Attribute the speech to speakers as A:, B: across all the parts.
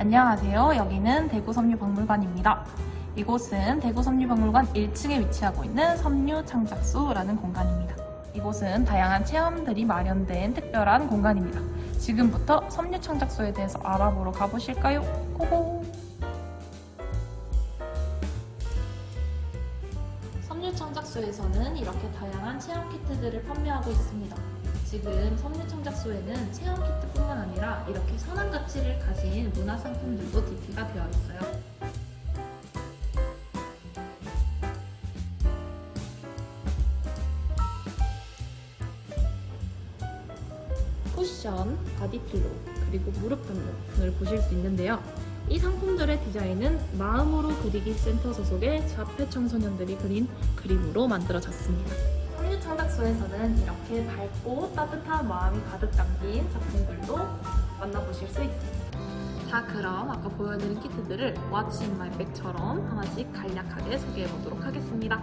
A: 안녕하세요. 여기는 대구 섬유박물관입니다. 이곳은 대구 섬유박물관 1층에 위치하고 있는 섬유 창작소라는 공간입니다. 이곳은 다양한 체험들이 마련된 특별한 공간입니다. 지금부터 섬유 창작소에 대해서 알아보러 가보실까요? 고고! 섬유 창작소에서는 이렇게 다양한 체험 키트들을 판매하고 있습니다. 지금 섬유 창작소에는 체험 키트뿐만 아니라 이렇게 선한 가치를 가진 문화 상품들도 DP가 되어 있어요. 쿠션, 바디필로, 그리고 무릎 담요을 보실 수 있는데요. 이 상품들의 디자인은 마음으로 그리기 센터 소속의 자폐 청소년들이 그린 그림으로 만들어졌습니다. 섬유 창작소에서는 이렇게 밝고 따뜻한 마음이 가득 담긴 작품들도 만나보실 수 있습니다. 자, 그럼 아까 보여드린 키트들을 What's in my bag처럼 하나씩 간략하게 소개해 보도록 하겠습니다.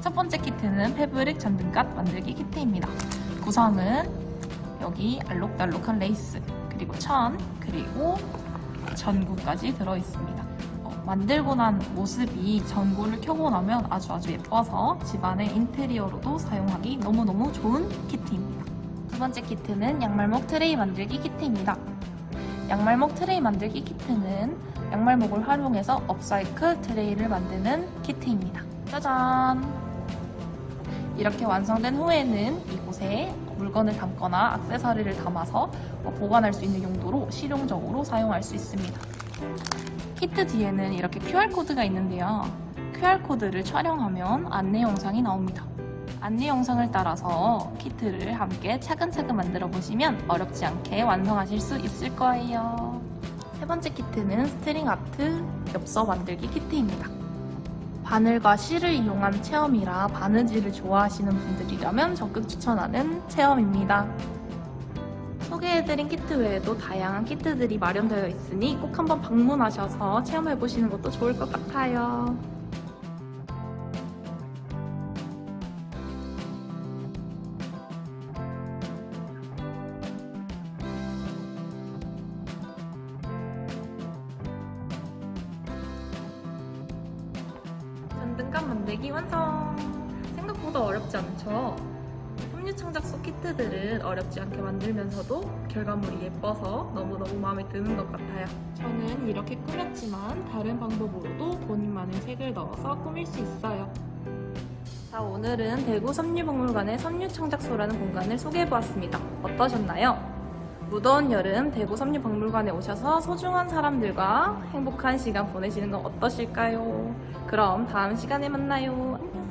A: 첫 번째 키트는 패브릭 전등갓 만들기 키트입니다. 구성은 여기 알록달록한 레이스, 그리고 천, 그리고 전구까지 들어있습니다. 어, 만들고 난 모습이 전구를 켜고 나면 아주 아주 예뻐서 집안의 인테리어로도 사용하기 너무너무 좋은 키트입니다. 두 번째 키트는 양말목 트레이 만들기 키트입니다. 양말목 트레이 만들기 키트는 양말목을 활용해서 업사이클 트레이를 만드는 키트입니다. 짜잔! 이렇게 완성된 후에는 이곳에 물건을 담거나 액세서리를 담아서 보관할 수 있는 용도로 실용적으로 사용할 수 있습니다. 키트 뒤에는 이렇게 QR코드가 있는데요. QR코드를 촬영하면 안내 영상이 나옵니다. 안내 영상을 따라서 키트를 함께 차근차근 만들어 보시면 어렵지 않게 완성하실 수 있을 거예요. 세 번째 키트는 스트링 아트 엽서 만들기 키트입니다. 바늘과 실을 이용한 체험이라 바느질을 좋아하시는 분들이라면 적극 추천하는 체험입니다. 소개해드린 키트 외에도 다양한 키트들이 마련되어 있으니 꼭 한번 방문하셔서 체험해보시는 것도 좋을 것 같아요. 전등감 만들기 완성! 생각보다 어렵지 않죠? 섬유 창작소 키트들은 어렵지 않게 만들면서도 결과물이 예뻐서 너무너무 마음에 드는 것 같아요. 저는 이렇게 꾸몄지만 다른 방법으로도 본인만의 색을 넣어서 꾸밀 수 있어요. 자, 오늘은 대구 섬유박물관의 섬유 창작소라는 공간을 소개해보았습니다. 어떠셨나요? 무더운 여름 대구 섬유박물관에 오셔서 소중한 사람들과 행복한 시간 보내시는 건 어떠실까요? 그럼 다음 시간에 만나요. 안녕.